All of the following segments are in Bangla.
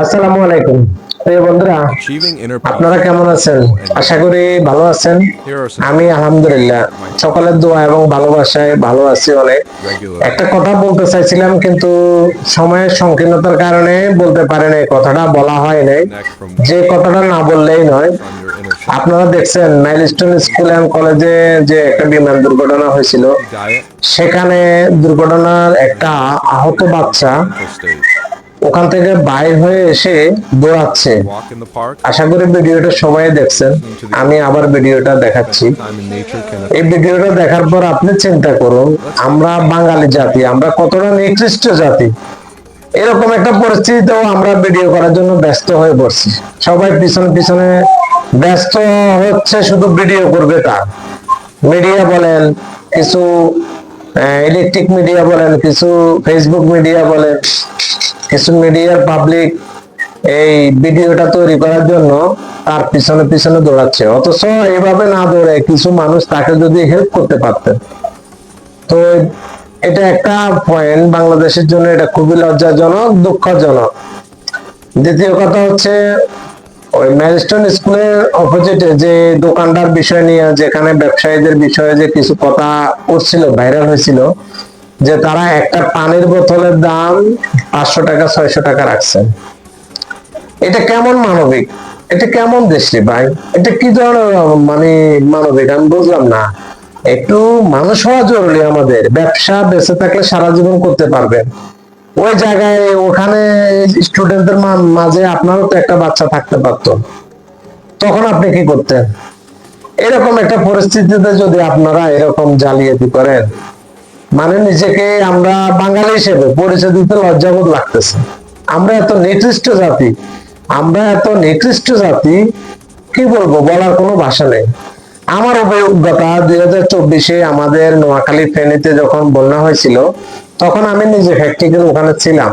আসসালামু আলাইকুম। প্রিয় বন্ধুরা. আপনারা কেমন আছেন? আশা করি ভালো আছেন। আমি আলহামদুলিল্লাহ সকলের দোয়া এবং ভালোবাসায় ভালো আছি অনেক। একটা কথা বলতে চাইছিলাম কিন্তু সময়ের সংকীর্ণতার কারণে বলতে পারি নাই কথাটা বলা হয় নাই। যে কথাটা না বললেই নয়. আপনারা দেখছেন মাইলস্টোন স্কুল এন্ড কলেজে যে একটা বিমান দুর্ঘটনা হয়েছিল। সেখানে দুর্ঘটনার একটা আহত বাচ্চা. ওখান থেকে বাইর হয়ে এসে দৌড়াচ্ছে. আশা করি ভিডিওটা সবাই দেখছেন। আমি আবার ভিডিওটা দেখাচ্ছি। এই ভিডিওটা দেখার পর আপনি চিন্তা করুন, আমরা বাঙালি জাতি, আমরা কতটা নিকৃষ্ট জাতি? এরকম একটা পরিস্থিতিতেও আমরা ভিডিও করার জন্য ব্যস্ত হয়ে পড়ছি। সবাই পিছনে পিছনে ব্যস্ত হচ্ছে, শুধু ভিডিও করবে তা। মিডিয়া বলেন, কিছু ইলেকট্রিক মিডিয়া বলেন, কিছু ফেসবুক মিডিয়া বলেন কিছু মিডিয়ার পাবলিক এই ভিডিওটা তৈরি করার জন্য তার পিছনে পিছনে দৌড়াচ্ছে। অথচ এভাবে না দৌড়ে কিছু মানুষ তাকে যদি হেল্প করতে পারতেন। তো এটা একটা পয়েন্ট বাংলাদেশের জন্য এটা খুবই লজ্জাজনক, দুঃখজনক। দ্বিতীয় কথা হচ্ছে, ওই ম্যারিস্টন স্কুলের অপোজিটে যে দোকানদার বিষয় নিয়ে, যেখানে ব্যবসায়ীদের বিষয়ে যে কিছু কথা উঠছিল ভাইরাল হয়েছিল যে তারা একটা পানির বোতলের দাম পাঁচশো টাকা, ছয়শো টাকা রাখছেন এটা কেমন মানবিক? এটা কেমন দেশ রে ভাই? এটা কি ধরনের মানে মানবিক? আমি বুঝলাম না। একটু মানুষ হওয়া জরুরি আমাদের। ব্যবসা বেঁচে থাকলে সারা জীবন করতে পারবেন। ওই জায়গায়, ওখানে স্টুডেন্টদের মাঝে আপনারও তো একটা বাচ্চা থাকতে পারতো। তখন আপনি কি করতেন? এরকম একটা পরিস্থিতিতে যদি আপনারা এরকম জালিয়াতি করেন মানে নিজেকে আমরা বাঙালি হিসেবে পরিচয় দিতে লজ্জাবোধ লাগতেছে। আমরা এত নিকৃষ্ট জাতি, আমরা এত নিকৃষ্ট জাতি, কি বলব, বলার কোনো ভাষা নেই। আমার অভিজ্ঞতা দুই হাজার চব্বিশে আমাদের নোয়াখালী ফেনীতে যখন বন্যা হয়েছিল, তখন আমি নিজে ফ্যাক্টরিকের ওখানে ছিলাম।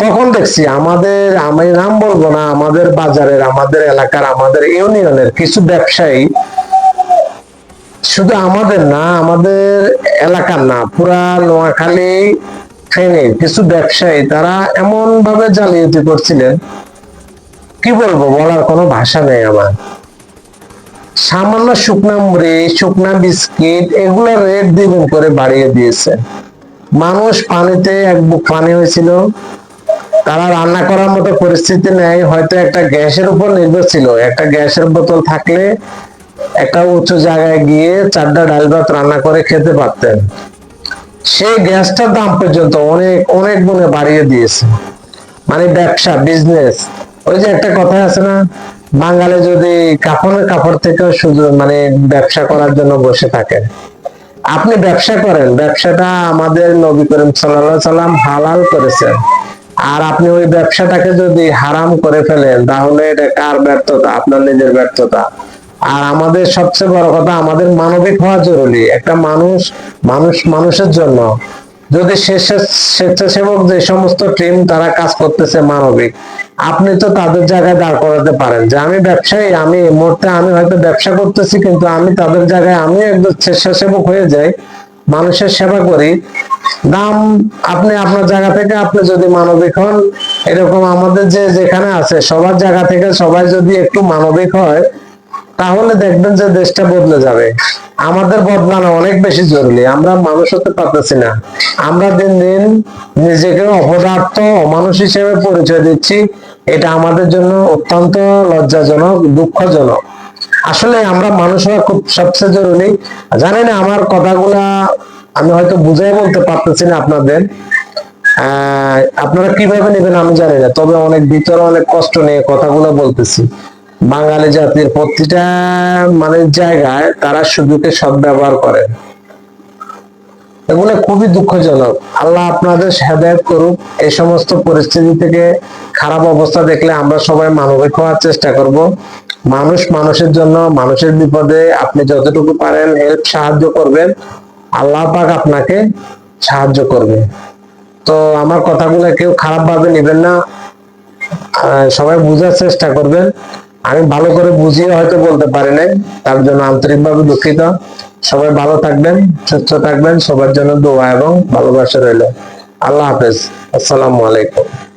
তখন দেখছি আমাদের, আমি নাম বলব না, আমাদের বাজারের, আমাদের এলাকার, আমাদের ইউনিয়নের কিছু ব্যবসায়ী শুধু আমাদের না, আমাদের এলাকার না, পুরা নোয়াখালী ফেনীর কিছু ব্যবসায়ী তারা এমন ভাবে জালিয়াতি করছিলেন। কি বলব, বলার কোনো ভাষা নেই আমার। সামান্য শুকনা মুড়ি, শুকনা বিস্কিট, এগুলো রেট দ্বিগুণ করে বাড়িয়ে দিয়েছে। মানুষ পানিতে এক বুক পানি হয়েছিল। তারা রান্না করার মতো পরিস্থিতি নেই, হয়তো একটা গ্যাসের উপর নির্ভর ছিল একটা গ্যাসের বোতল থাকলে একটা উঁচু জায়গায় গিয়ে চারটা ডাল ভাত রান্না করে খেতে পারতেন। সেই গ্যাসটার দাম পর্যন্ত অনেক অনেক গুণে বাড়িয়ে দিয়েছে। মানে ব্যবসা বিজনেস ওই যে একটা কথা আছে না, বাঙালি যদি কাপড়ের কাপড় থেকে শুধু মানে ব্যবসা করার জন্য বসে থাকে আপনি ব্যবসা করেন, ব্যবসাটা আমাদের নবী করিম সাল্লাহ সাল্লাম হালাল করেছেন। আর আপনি ওই ব্যবসাটাকে যদি হারাম করে ফেলেন, তাহলে এটা কার ব্যর্থতা? আপনার নিজের ব্যর্থতা। আর আমাদের সবচেয়ে বড় কথা, আমাদের মানবিক হওয়া জরুরি। একটা মানুষ মানুষ মানুষের জন্য। যদি স্বেচ্ছাসেবক যে সমস্ত টিম তারা কাজ করতেছে মানবিক, আপনি তো তাদের জায়গায় দাঁড় করাতে পারেন যে, আমি ব্যবসায়ী, আমি এই মুহূর্তে আমি হয়তো ব্যবসা করতেছি, কিন্তু আমি তাদের জায়গায় আমি একজন স্বেচ্ছাসেবক হয়ে যাই, মানুষের সেবা করি। দাম আপনি আপনার জায়গা থেকে আপনি যদি মানবিক হন, এরকম আমাদের যে যেখানে আছে, সবার জায়গা থেকে সবাই যদি একটু মানবিক হয় তাহলে দেখবেন যে দেশটা বদলে যাবে। আমাদের বদলানো অনেক বেশি জরুরি, আমরা মানুষ হতে পারতেছি না। আমরা দিন দিন নিজেকে অপদার্থ মানুষ হিসেবে পরিচয় দিচ্ছি। এটা আমাদের জন্য অত্যন্ত লজ্জাজনক, দুঃখজনক। আসলে আমরা মানুষ হওয়া খুব সবচেয়ে জরুরি। জানি না আমার কথাগুলা আমি হয়তো বুঝাই বলতে পারতেছি না আপনাদের। আপনারা কীভাবে নেবেন আমি জানি না, তবে অনেক ভিতরে অনেক কষ্ট নিয়ে কথাগুলো বলতেছি। বাঙালি জাতির প্রতিটা মানে জায়গায় তারা সুযোগের সদ্ব্যবহার করে। এগুলো খুবই দুঃখজনক। আল্লাহ আপনাদের হেদায়ত করুক এই সমস্ত পরিস্থিতি থেকে খারাপ অবস্থা দেখলে আমরা সবাই মানবিক হওয়ার চেষ্টা করব। মানুষ মানুষের জন্য, মানুষের বিপদে আপনি যতটুকু পারেন হেল্প সাহায্য করবেন। আল্লাহ পাক আপনাকে সাহায্য করবে। তো আমার কথাগুলো কেউ খারাপ ভাবে নেবেন না। সবাই বুঝার চেষ্টা করবেন। আমি ভালো করে বুঝিয়ে হয়তো বলতে পারি নাই। তার জন্য আন্তরিকভাবে দুঃখিত। সবাই ভালো থাকবেন, সুস্থ থাকবেন। সবার জন্য দোয়া এবং ভালোবাসা রইল। আল্লাহ হাফেজ। আসসালামু আলাইকুম।